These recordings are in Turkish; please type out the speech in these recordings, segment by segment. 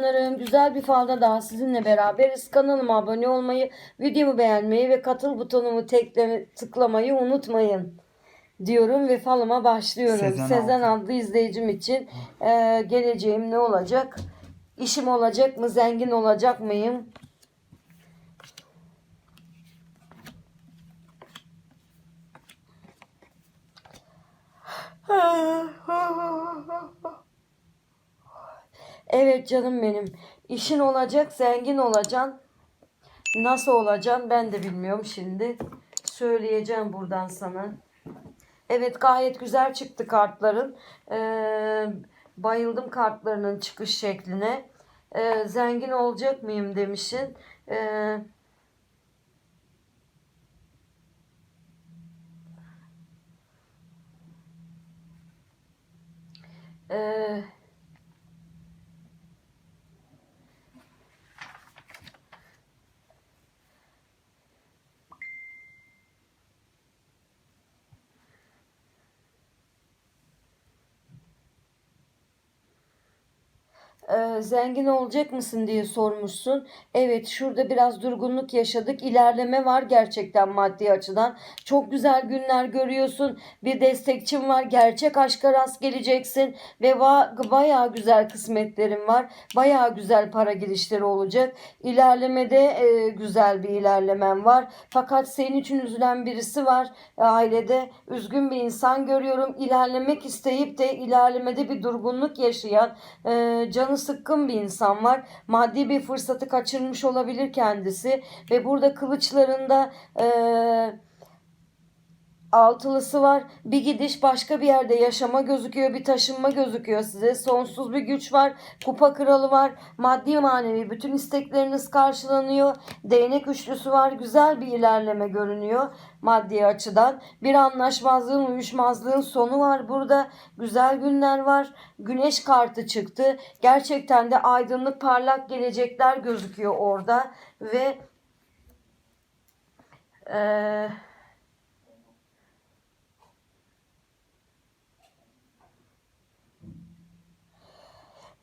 Canlarım, Güzel bir falda daha sizinle beraberiz. Kanalıma abone olmayı, videomu beğenmeyi ve katıl butonumu tekle, tıklamayı unutmayın diyorum ve falıma başlıyorum. Sezen Sezen, Altın. adlı izleyicim için e, geleceğim ne olacak? İşim olacak mı? Zengin olacak mıyım? Evet canım benim. İşin olacak, zengin olacaksın. Nasıl olacaksın ben de bilmiyorum şimdi. Söyleyeceğim buradan sana. Evet gayet güzel çıktı kartların. Ee, bayıldım kartlarının çıkış şekline. Ee, zengin olacak mıyım demişsin. Ee, ee, Ee, zengin olacak mısın diye sormuşsun. Evet şurada biraz durgunluk yaşadık. İlerleme var gerçekten maddi açıdan. Çok güzel günler görüyorsun. Bir destekçin var. Gerçek aşka rast geleceksin. Ve bayağı güzel kısmetlerin var. Bayağı güzel para girişleri olacak. İlerlemede e, güzel bir ilerlemen var. Fakat senin için üzülen birisi var. E, ailede üzgün bir insan görüyorum. İlerlemek isteyip de ilerlemede bir durgunluk yaşayan e, canı sıkkın bir insan var. Maddi bir fırsatı kaçırmış olabilir kendisi ve burada kılıçlarında e, altılısı var. Bir gidiş başka bir yerde yaşama gözüküyor. Bir taşınma gözüküyor size. Sonsuz bir güç var. Kupa kralı var. Maddi manevi bütün istekleriniz karşılanıyor. Değnek üçlüsü var. Güzel bir ilerleme görünüyor maddi açıdan. Bir anlaşmazlığın, uyuşmazlığın sonu var burada. Güzel günler var. Güneş kartı çıktı. Gerçekten de aydınlık parlak gelecekler gözüküyor orada. Ve eee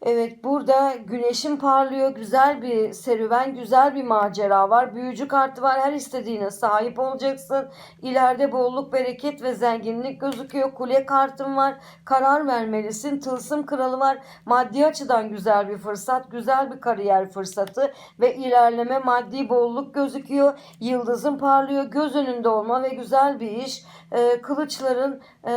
Evet burada güneşin parlıyor. Güzel bir serüven, güzel bir macera var. Büyücü kartı var. Her istediğine sahip olacaksın. İleride bolluk, bereket ve zenginlik gözüküyor. Kule kartın var. Karar vermelisin. Tılsım kralı var. Maddi açıdan güzel bir fırsat. Güzel bir kariyer fırsatı ve ilerleme maddi bolluk gözüküyor. Yıldızın parlıyor. Göz önünde olma ve güzel bir iş. Ee, kılıçların e,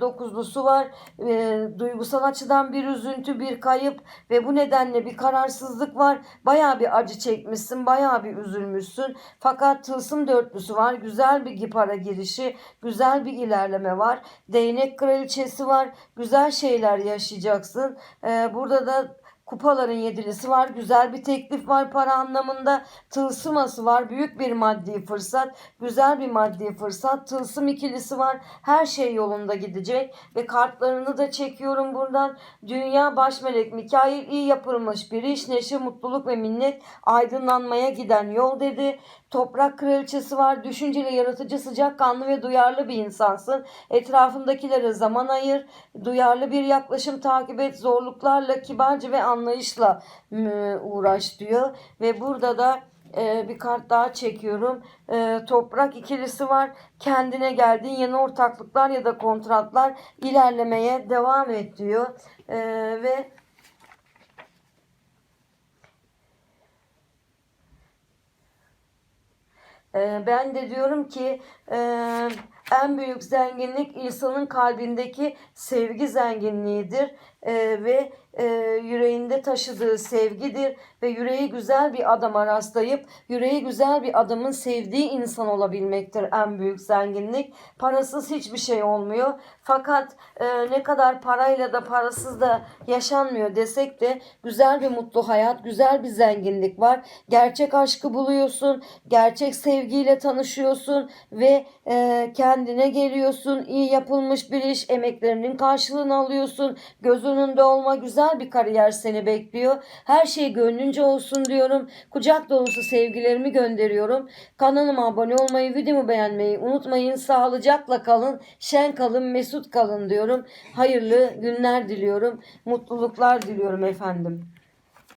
dokuzlusu var. Ee, duygusal açıdan bir üzüntü, bir kayıp ve bu nedenle bir kararsızlık var. Bayağı bir acı çekmişsin, bayağı bir üzülmüşsün. Fakat tılsım dörtlüsü var. Güzel bir para girişi, güzel bir ilerleme var. Değnek kraliçesi var. Güzel şeyler yaşayacaksın. Ee, burada da Kupaların yedilisi var. Güzel bir teklif var para anlamında. Tılsıması var. Büyük bir maddi fırsat. Güzel bir maddi fırsat. Tılsım ikilisi var. Her şey yolunda gidecek. Ve kartlarını da çekiyorum buradan. Dünya baş melek Mikail iyi yapılmış bir iş. Neşe, mutluluk ve minnet aydınlanmaya giden yol dedi. Toprak kraliçesi var. Düşünceli, yaratıcı, sıcakkanlı ve duyarlı bir insansın. Etrafındakilere zaman ayır. Duyarlı bir yaklaşım takip et. Zorluklarla kibarca ve anlayışla uğraş diyor. Ve burada da e, bir kart daha çekiyorum. E, toprak ikilisi var. Kendine geldiğin yeni ortaklıklar ya da kontratlar ilerlemeye devam et diyor. E, ve ben de diyorum ki e, en büyük zenginlik insanın kalbindeki sevgi zenginliğidir E, ve e, yüreğinde taşıdığı sevgidir ve yüreği güzel bir adama rastlayıp yüreği güzel bir adamın sevdiği insan olabilmektir en büyük zenginlik. Parasız hiçbir şey olmuyor. Fakat e, ne kadar parayla da parasız da yaşanmıyor desek de güzel bir mutlu hayat, güzel bir zenginlik var. Gerçek aşkı buluyorsun, gerçek sevgiyle tanışıyorsun ve e, kendine geliyorsun. İyi yapılmış bir iş, emeklerinin karşılığını alıyorsun. Göz önünde olma, güzel bir kariyer seni bekliyor. Her şey gönlünce olsun diyorum. Kucak dolusu sevgilerimi gönderiyorum. Kanalıma abone olmayı, videomu beğenmeyi unutmayın. Sağlıcakla kalın, şen kalın, mesut kalın diyorum. Hayırlı günler diliyorum. Mutluluklar diliyorum efendim.